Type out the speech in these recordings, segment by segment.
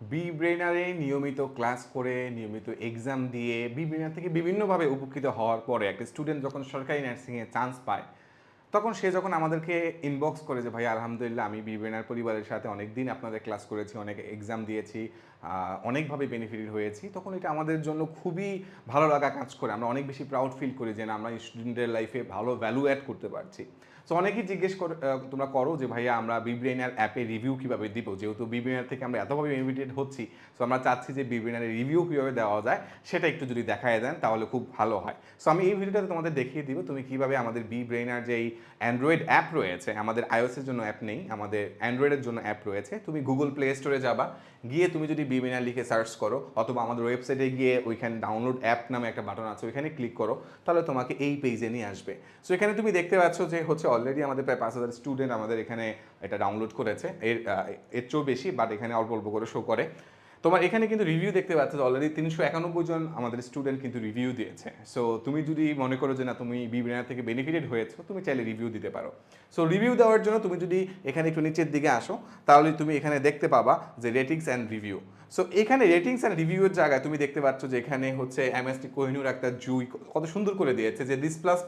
B ব্রেনারে নিয়মিত class করে, নিয়মিত এক্সাম দিয়ে বি ব্রেনার থেকে বিভিন্নভাবে উপকৃত হওয়ার পরে একটা স্টুডেন্ট যখন সরকারি নার্সিংয়ে চান্স পায়, তখন সে যখন আমাদেরকে ইনবক্স করে যে, ভাই, আলহামদুলিল্লাহ, আমি বি ব্রেনার পরিবারের সাথে অনেক দিন আপনাদের ক্লাস করেছি, অনেক এক্সাম দিয়েছি অনেকভাবে বেনিফিটেড হয়েছি, তখন এটা আমাদের জন্য খুবই ভালো লাগা কাজ করে। আমরা অনেক বেশি প্রাউড ফিল করি যে আমরা স্টুডেন্টের লাইফে ভালো ভ্যালু অ্যাড করতে পারছি। সো অনেকেই জিজ্ঞেস করে তোমরা করো যে, ভাইয়া, আমরা বিব্রেনার অ্যাপে রিভিউ কীভাবে দিব? যেহেতু বিব্রেনার থেকে আমরা এতভাবে বেনিফিটেড হচ্ছি সো আমরা চাচ্ছি যে বিব্রেনারের রিভিউ কীভাবে দেওয়া যায়, সেটা একটু যদি দেখায় দেন, তাহলে খুব ভালো হয়। সো আমি এই ভিডিওটাতে তোমাদের দেখিয়ে দিব, তুমি কীভাবে আমাদের বি ব্রেনার এই অ্যান্ড্রয়েড অ্যাপ রয়েছে, আমাদের আইওএসের জন্য অ্যাপ নেই, আমাদের অ্যান্ড্রয়েডের জন্য অ্যাপ রয়েছে, তুমি গুগল প্লে স্টোরে যাবা, গিয়ে তুমি যদি বিবিনার লিখে সার্চ করো, অথবা আমাদের ওয়েবসাইটে গিয়ে ওইখানে ডাউনলোড অ্যাপ নামে একটা বাটন আছে, ওইখানে ক্লিক করো, তাহলে তোমাকে এই পেজে নিয়ে আসবে। সো এখানে তুমি দেখতে পাচ্ছ যে হচ্ছে অলরেডি আমাদের প্রায় পাঁচ হাজার স্টুডেন্ট আমাদের এখানে এটা ডাউনলোড করেছে। এর এর চেয়েও বেশি বাট এখানে অল্প অল্প করে শো করে। তোমার এখানে কিন্তু রিভিউ দেখতে পাচ্ছ অলরেডি তিনশো একানব্বই জন আমাদের স্টুডেন্ট কিন্তু রিভিউ দিয়েছে। সো তুমি যদি মনে করো যে না, তুমি বিবিনার থেকে বেনিফিটেড হয়েছো, তুমি চাইলে রিভিউ দিতে পারো। সো রিভিউ দেওয়ার জন্য তুমি যদি এখানে একটু নিচের দিকে আসো, তাহলে তুমি এখানে দেখতে পাবা যে রেটিংস অ্যান্ড রিভিউ সো এখানে রেটিংস অ্যান্ড রিভিউয়ের জায়গায় তুমি দেখতে পাচ্ছ যে এখানে হচ্ছে এমএসটি কোহিনুর একটা জুই কত সুন্দর করে দিয়েছে যে this plus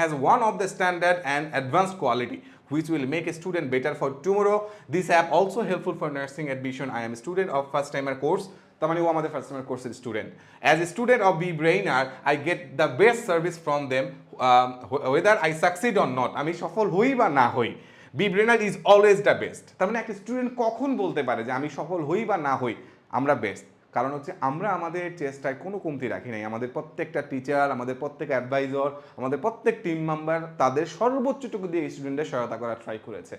has one of the standard and advanced quality, which will make a student better for tomorrow. This app also helpful for nursing admission. I am a student of first timer course. তার মানে ও আমাদের first timer কোর্সের student as a student of B Brainer I get the best service from them whether I succeed or not আমি সফল হই বা না হই। B Brainer is always the best তার মানে একটা স্টুডেন্ট কখন বলতে পারে যে আমি সফল হই বা না হই, আমরা বেস্ট কারণ হচ্ছে আমরা আমাদের চেষ্টায় কোনো কমতি রাখি নাই। আমাদের প্রত্যেকটা টিচার আমাদের প্রত্যেক অ্যাডভাইজর আমাদের প্রত্যেক টিম মেম্বার তাদের সর্বোচ্চটুকু দিয়ে স্টুডেন্টদের সহায়তা করার ট্রাই করেছে।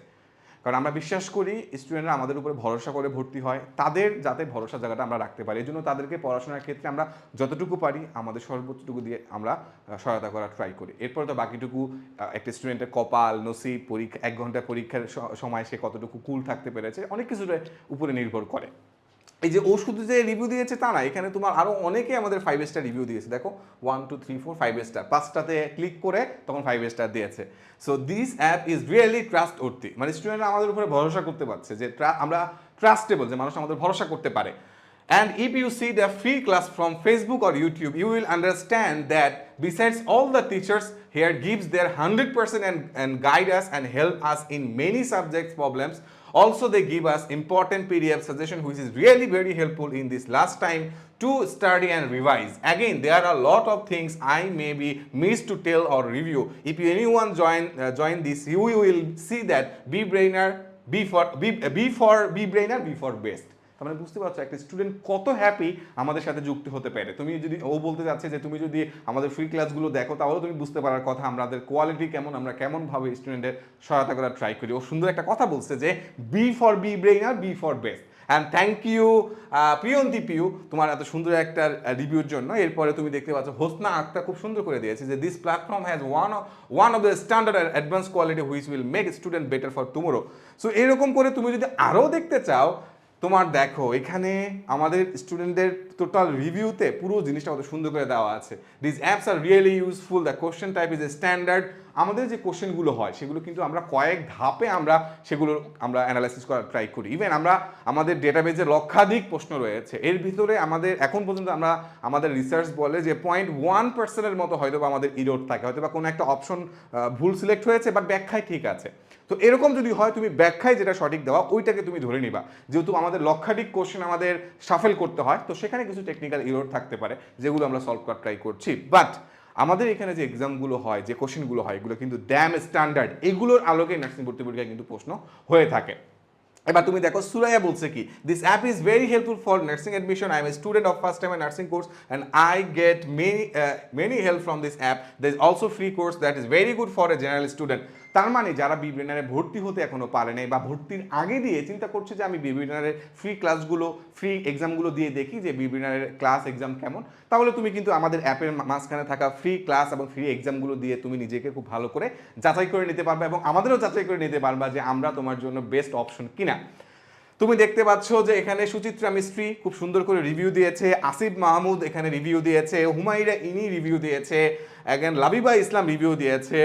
কারণ আমরা বিশ্বাস করি স্টুডেন্টরা আমাদের উপরে ভরসা করে ভর্তি হয়। তাদের যাতে ভরসা জায়গাটা আমরা রাখতে পারি। এই জন্য তাদেরকে পড়াশোনার ক্ষেত্রে আমরা যতটুকু পারি, আমাদের সর্বোচ্চটুকু দিয়ে আমরা সহায়তা করার ট্রাই করি। এরপরে তো বাকিটুকু একটা স্টুডেন্টের কপাল, নসিব, পরীক্ষা, এক ঘণ্টা পরীক্ষার সময় সে কতটুকু কুল থাকতে পেরেছে, অনেক কিছুর উপরে নির্ভর করে। এই যে ও শুধু যে রিভিউ দিয়েছে তা না এখানে তোমার আরও অনেকে আমাদের ফাইভ স্টার রিভিউ দিয়েছে। দেখো one two three four five star পাঁচটাতে click করে তখন ফাইভ স্টার দিয়েছে। So this app is really trustworthy মানে স্টুডেন্টরা আমাদের উপরে ভরসা করতে পারছে যে আমরা ট্রাস্টেবল যে মানুষ আমাদের ভরসা করতে পারে। And if you see the free class from Facebook or YouTube, you will understand that besides all the teachers here gives their 100% and, and guide us and help us in many subjects problems. Also, they give us important PDF suggestion which is really very helpful in this last time to study and revise. Again, there are a lot of things I may be missed to tell or review. If you anyone join uh, join this, you will see that B brainer B for B, B for B brainer B for best. তার মানে বুঝতে পারছ, একটা student কত happy আমাদের সাথে যুক্ত হতে পারে। তুমি যদি, ও বলতে যাচ্ছে যে তুমি যদি আমাদের ফ্রি ক্লাসগুলো দেখো, তাহলে তুমি বুঝতে পারার কথা আমাদের কোয়ালিটি কেমন, আমরা কেমনভাবে স্টুডেন্টের সহায়তা করার ট্রাই করি। ও সুন্দর একটা কথা বলছে যে B for B brain R B for best and thank you Priyonti Piu, তোমার এত সুন্দর একটা রিভিউর জন্য। এরপরে তুমি দেখতে পাচ্ছ, হোসনা আক্তার খুব সুন্দর করে দিয়েছে যে this platform has one one of the standard advance quality which will make student better for tomorrow so এরকম করে তুমি যদি আরও দেখতে চাও তোমার দেখো, এখানে আমাদের স্টুডেন্টদের টোটাল রিভিউতে পুরো জিনিসটা কত সুন্দর করে দেওয়া আছে। This apps are really useful the question type is a standard আমাদের যে কোশ্চেনগুলো হয়, সেগুলো কিন্তু আমরা কয়েক ধাপে আমরা সেগুলো আমরা অ্যানালাইসিস করার ট্রাই করি। ইভেন আমরা আমাদের ডেটাবেজে লক্ষাধিক প্রশ্ন রয়েছে। এর ভিতরে আমাদের, এখন পর্যন্ত আমরা আমাদের রিসার্চ বলে যে পয়েন্ট ওয়ান পার্সেন্টের মতো হয়তো বা আমাদের ইরোড থাকে। হয়তো বা কোনো একটা অপশন ভুল সিলেক্ট হয়েছে বাট ব্যাখ্যায় ঠিক আছে। তো এরকম যদি হয়, তুমি ব্যাখ্যায় যেটা সঠিক দেওয়া, ওইটাকে তুমি ধরে নিবা। যেহেতু আমাদের লক্ষাধিক কোশ্চেন আমাদের সাফেল করতে হয়। তো সেখানে কিছু টেকনিক্যাল ইরোড থাকতে পারে, যেগুলো আমরা সলভ করার ট্রাই করছি। বাট আমাদের এখানে যে এক্সামগুলো হয়, যে কোশ্চেনগুলো হয়, এগুলো কিন্তু ড্যাম স্ট্যান্ডার্ড এগুলোর আলোকে নার্সিং ভর্তি পরীক্ষায় কিন্তু প্রশ্ন হয়ে থাকে। এবার তুমি দেখো, সুরাইয়া বলছে কি this app is very helpful for nursing admission I am a student of first time nursing course and I get many many help from this app the is also free course that is very good for a general student তার মানে যারা বিব্রেনারে ভর্তি হতে এখনও পারে নাই বা ভর্তির আগে দিয়ে চিন্তা করছে যে আমি বিব্রেনারের ফ্রি ক্লাসগুলো ফ্রি এক্সামগুলো দিয়ে দেখি যে বিব্রেনারের ক্লাস এক্সাম কেমন, তাহলে তুমি কিন্তু আমাদের অ্যাপের মাঝখানে থাকা ফ্রি ক্লাস এবং ফ্রি এক্সামগুলো দিয়ে তুমি নিজেকে খুব ভালো করে যাচাই করে নিতে পারবে এবং আমাদেরও যাচাই করে নিতে পারবা যে আমরা তোমার জন্য বেস্ট অপশন কিনা। তুমি দেখতে পাচ্ছ যে এখানে সুচিত্রা মিস্ত্রি খুব সুন্দর করে রিভিউ দিয়েছে, আসিফ মাহমুদ এখানে রিভিউ দিয়েছে হুমাইরা ইনি রিভিউ দিয়েছে এগেন লাবিবা ইসলাম রিভিউ দিয়েছে।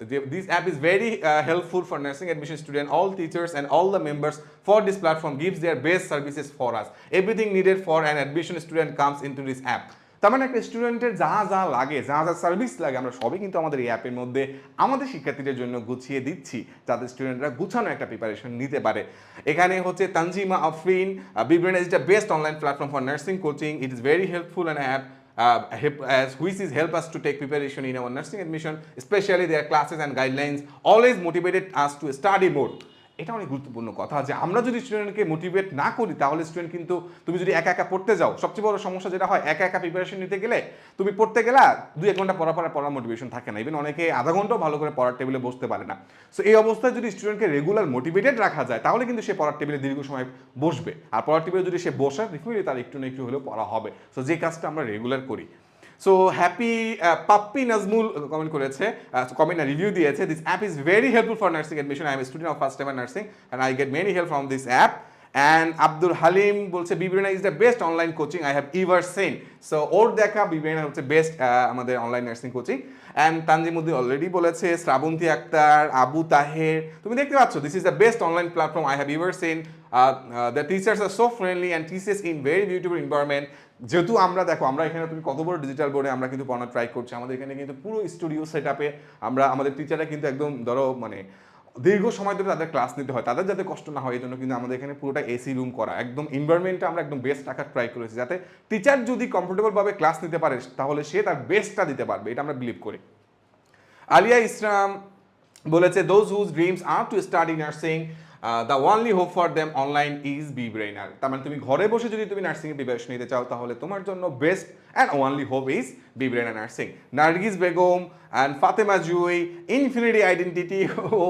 The- this app is very uh, helpful for nursing admission student all teachers and all the members for this platform gives their best services for us everything needed for an admission student comes into this app তার মানে একটা স্টুডেন্টের যা যা লাগে যা যা service লাগে আমরা সবই কিন্তু আমাদের এই অ্যাপের মধ্যে আমাদের শিক্ষার্থীদের জন্য গুছিয়ে দিচ্ছি যাতে স্টুডেন্টরা গুছানো একটা প্রিপারেশন নিতে পারে এখানে হচ্ছে Tanzima Afrin B Brain is the best online platform for nursing coaching it is very helpful and app uh, as which is help us to take preparation in our nursing admission, especially their classes and guidelines, always motivated us to study more. এটা অনেক গুরুত্বপূর্ণ কথা যে আমরা যদি স্টুডেন্টকে motivate না করি, তাহলে স্টুডেন্ট কিন্তু তুমি যদি একা একা পড়তে যাও, সবচেয়ে বড় সমস্যা যেটা হয়, একা একা প্রিপারেশন নিতে গেলে তুমি পড়তে গেলা, দুই এক ঘণ্টা পড়া পড়া পড়ার মোটিভেশন থাকে না। ইভেন অনেকে আধা ঘন্টাও ভালো করে পড়ার টেবিলে বসতে পারে না। সো এই অবস্থায় যদি স্টুডেন্টকে রেগুলার মোটিভেটেড রাখা যায়, তাহলে কিন্তু সে পড়ার টেবিলে দীর্ঘ সময় বসবে। আর পড়ার টেবিলে যদি সে বসে ডেফিনেটলি তার একটু না একটু হলেও পড়া হবে। সো যে কাজটা আমরা রেগুলার করি। So happy Pappi Nazmul comment করেছে কমেন্ট রিভিউ দিয়েছে this app is very helpful for nursing admission I am student of first time nursing and I get many help from this app and Abdul Halim বলছে বিবিনা is the best online coaching I have ever seen so ওর দেখা বিবিনা হচ্ছে best আমাদের online nursing coaching and Tanzimuddin already বলেছে শ্রাবন্তী আক্তার আবু তাহের তুমি দেখতে পাচ্ছ this is the best online platform I have ever seen the teachers are so friendly and teachers in very beautiful environment যেহেতু আমরা, দেখো, আমরা এখানে তুমি কত বড় ডিজিটাল বোর্ডে আমরা কিন্তু পড়ানো ট্রাই করছি, আমাদের এখানে কিন্তু পুরো স্টুডিও সেট আপে আমরা, আমাদের টিচাররা কিন্তু একদম, ধরো মানে দীর্ঘ সময় ধরে তাদের ক্লাস নিতে হয়, তাদের যাতে কষ্ট না হয়, এই জন্য কিন্তু আমাদের এখানে পুরোটা এসি রুম করা, একদম এনভায়রনমেন্টটা আমরা একদম বেস্ট রাখার ট্রাই করেছি, যাতে টিচার যদি কমফোর্টেবলভাবে ক্লাস নিতে পারে, তাহলে সে তার বেস্টটা দিতে পারবে, এটা আমরা বিলিভ করি। আলিয়া ইসলাম বলেছে those whose dreams are to study nursing the only hope for them online is B Brainer তার মানে তুমি ঘরে বসে যদি তুমি নার্সিং এর প্রিপারেশন নিতে চাও, তাহলে তোমার জন্য best and only hope is B Brainer nursing Nargis Begum and Fatema Jui infinity identity O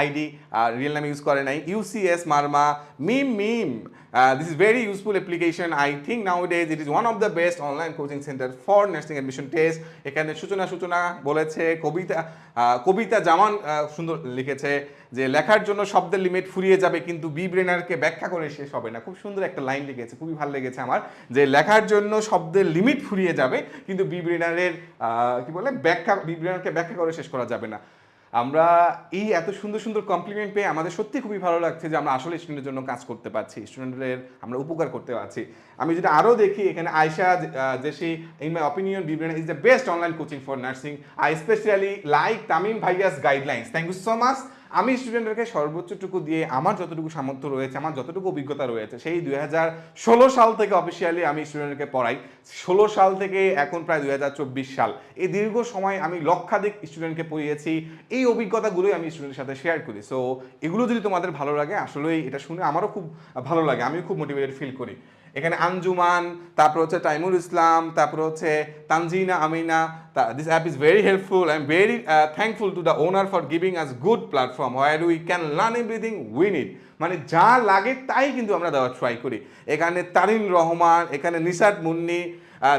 ID real নাম ইউজ করে নাই UCS Marma Mim Mim this is very useful application I think nowadays it is one of the best online coaching centre for nursing admission test এখানে সূচনা সূচনা বলেছে, কবিতা কবিতা জামান সুন্দর লিখেছে যে লেখার জন্য শব্দের লিমিট ফুরিয়ে যাবে কিন্তু বি ব্রেনারকে ব্যাখ্যা করে শেষ হবে না। খুব সুন্দর একটা লাইন লিখেছে, খুবই ভালো লেগেছে আমার, যে লেখার জন্য শব্দের লিমিট ফুরিয়ে যাবে কিন্তু বি ব্রেনারের আহ, কি বলে ব্যাখ্যা বি ব্রেনারকে ব্যাখ্যা করে শেষ করা যাবে না। আমরা এই এত সুন্দর সুন্দর কমপ্লিমেন্ট পেয়ে আমাদের সত্যি খুবই ভালো লাগছে যে আমরা আসলে স্টুডেন্টের জন্য কাজ করতে পারছি স্টুডেন্টদের আমরা উপকার করতে পারছি। আমি যদি আরও দেখি এখানে Aysa says in my opinion B Brain is the best online coaching for nursing I specially like Tamim ভাইয়াস guidelines thank you so much আমি স্টুডেন্টদেরকে সর্বোচ্চটুকু দিয়ে আমার যতটুকু সামর্থ্য রয়েছে, আমার যতটুকু অভিজ্ঞতা রয়েছে, সেই দুই হাজার ষোলো সাল থেকে অফিসিয়ালি আমি স্টুডেন্টকে পড়াই। ষোলো সাল থেকে এখন প্রায় দুই হাজার চব্বিশ সাল। এই দীর্ঘ সময় আমি লক্ষাধিক স্টুডেন্টকে পড়িয়েছি। এই অভিজ্ঞতাগুলোই আমি স্টুডেন্টের সাথে শেয়ার করি। সো এগুলো যদি তোমাদের ভালো লাগে, আসলেই এটা শুনে আমারও খুব ভালো লাগে, আমিও খুব মোটিভেটেড ফিল করি। এখানে আঞ্জুমান, তারপর হচ্ছে টাইমুল ইসলাম, তারপর হচ্ছে Tanzina, Amina this app is very helpful I am very thankful to the owner for giving us good platform where we can learn everything win it মানে যা লাগে তাই কিন্তু আমরা দেওয়ার ট্রাই করি। এখানে তারিন রহমান, এখানে Nisad Munni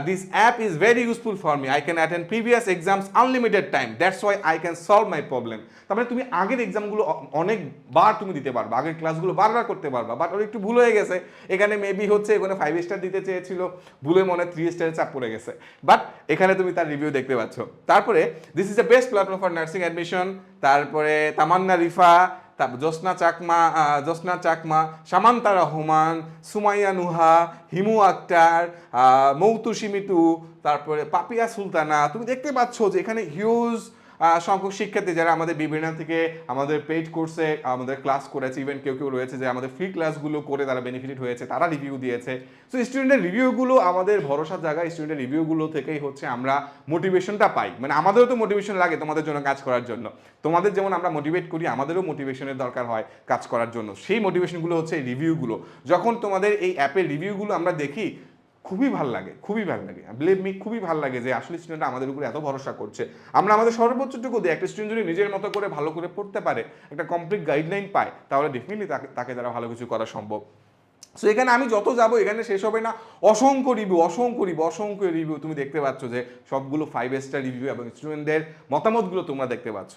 this app is very useful for me I can attend previous exams unlimited time that's why I can solve my problem তার মানে তুমি আগের এক্সামগুলো অনেকবার তুমি দিতে পারবা, আগের ক্লাসগুলো বারবার করতে পারবা বাট ওর একটু ভুল হয়ে গেছে। এখানে মেবি হচ্ছে এখানে ফাইভ স্টার দিতে চেয়েছিল, ভুলে মনে থ্রি স্টারের চাপ পড়ে গেছে। বাট এখানে তুমি তার রিভিউ দেখতে পাচ্ছ। তারপরে this is the best platform for nursing admission তারপরে, তামান্না রিফা তারপর জোসনা চাকমা জোসনা চাকমা, সামান্তা রহমান, সুমাইয়া নুহা, হিমু আক্তার মৌতুসি মিটু তারপরে পাপিয়া সুলতানা। তুমি দেখতে পাচ্ছ যে এখানে হিউজ সংখ্যক শিক্ষার্থী যারা আমাদের বিভিন্ন থেকে আমাদের পেইড কোর্সে আমাদের ক্লাস করেছে ইভেন কেউ কেউ রয়েছে যে আমাদের ফ্রি ক্লাসগুলো করে তারা বেনিফিটেড হয়েছে, তারা রিভিউ দিয়েছে। সো স্টুডেন্টের রিভিউগুলো আমাদের ভরসার জায়গায় স্টুডেন্টের রিভিউগুলো থেকেই হচ্ছে আমরা মোটিভেশনটা পাই। মানে আমাদেরও তো মোটিভেশন লাগে তোমাদের জন্য কাজ করার জন্য। তোমাদের যেমন আমরা মোটিভেট করি, আমাদেরও মোটিভেশনের দরকার হয় কাজ করার জন্য। সেই মোটিভেশনগুলো হচ্ছে রিভিউগুলো যখন তোমাদের এই অ্যাপের রিভিউগুলো আমরা দেখি খুবই ভালো লাগে, খুবই ভালো লাগে। বিলিভ মি খুবই ভালো লাগে যে আসলে স্টুডেন্ট আমাদের উপরে এত ভরসা করছে। আমরা আমাদের সর্বোচ্চটুকু দিই, একটা স্টুডেন্ট যদি নিজের মতো করে ভালো করে পড়তে পারে, একটা কমপ্লিট গাইডলাইন পায়, তাহলে ডেফিনেটলি তাকে তাকে দ্বারা ভালো কিছু করা সম্ভব। সো এখানে আমি যত যাব, এখানে শেষ হবে না। অসংখ্য রিভিউ অসংখ্য রিভিউ অসংখ্য রিভিউ তুমি দেখতে পাচ্ছ যে সবগুলো ফাইভ স্টার রিভিউ এবং স্টুডেন্টদের মতামতগুলো তোমরা দেখতে পাচ্ছ।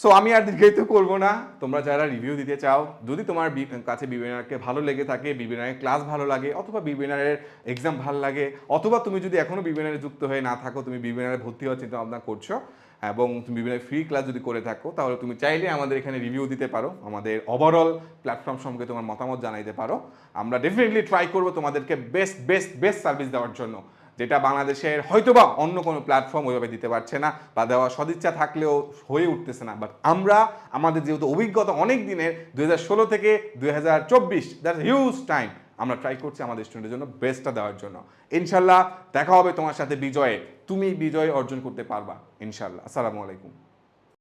সো আমি আর দীর্ঘায়িত করব না। তোমরা যারা রিভিউ দিতে চাও, যদি তোমার কাছে বিবেনারকে ভালো লেগে থাকে, বিবেনারের ক্লাস ভালো লাগে, অথবা বিবিনারের এক্সাম ভালো লাগে, অথবা তুমি যদি এখনও বিবেনারে যুক্ত হয়ে না থাকো, তুমি বিবিনারে ভর্তি হওয়ার চিন্তা ভাবনা করছ, এবং তুমি বিভিন্ন ফ্রি ক্লাস যদি করে থাকো, তাহলে তুমি চাইলে আমাদের এখানে রিভিউ দিতে পারো, আমাদের ওভারঅল প্ল্যাটফর্ম সম্পর্কে তোমার মতামত জানাইতে পারো। আমরা ডেফিনেটলি ট্রাই করব তোমাদেরকে বেস্ট বেস্ট বেস্ট সার্ভিস দেওয়ার জন্য। যেটা বাংলাদেশের হয়তোবা অন্য কোনো প্ল্যাটফর্ম ওইভাবে দিতে পারছে না বা দেওয়া সদিচ্ছা থাকলেও হয়ে উঠতেছে না। বাট আমরা, আমাদের যেহেতু অভিজ্ঞতা অনেক দিনের, দুই হাজার ষোলো থেকে দুই হাজার চব্বিশ দ্যাট হিউজ টাইম আমরা ট্রাই করছি আমাদের স্টুডেন্টের জন্য বেস্টটা দেওয়ার জন্য। ইনশাল্লাহ দেখা হবে তোমার সাথে বিজয়ে। তুমি বিজয় অর্জন করতে পারবা, ইনশাল্লাহ। আসসালামু আলাইকুম।